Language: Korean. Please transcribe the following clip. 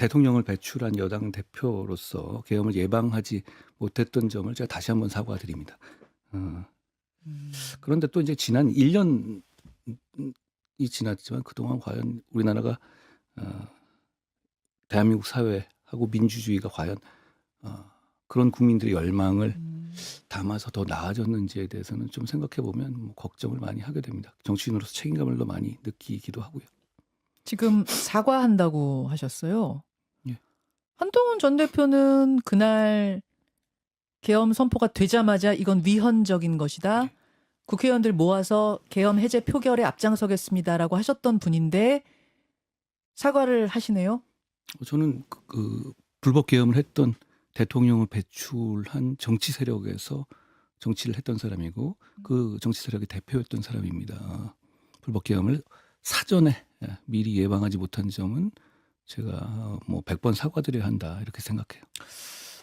대통령을 배출한 여당 대표로서 계엄을 예방하지 못했던 점을 제가 다시 한번 사과드립니다. 어, 음. 그런데 또 이제 지난 1년이 지났지만 그동안 과연 우리나라가 어, 대한민국 사회하고 민주주의가 과연 어, 그런 국민들의 열망을 음. 담아서 더 나아졌는지에 대해서는 좀 생각해 보면 뭐 걱정을 많이 하게 됩니다. 정치인으로서 책임감을 더 많이 느끼기도 하고요. 지금 사과한다고 하셨어요. 예. 한동훈 전 대표는 그날 계엄 선포가 되자마자 이건 위헌적인 것이다. 예. 국회의원들 모아서 계엄 해제 표결에 앞장서겠습니다라고 하셨던 분인데 사과를 하시네요. 어, 저는 그, 그 불법 계엄을 했던 대통령을 배출한 정치 세력에서 정치를 했던 사람이고 그 정치 세력의 대표였던 사람입니다. 불법 계엄을 사전에 예, 미리 예방하지 못한 점은 제가 뭐 100번 사과드려야 한다 이렇게 생각해요.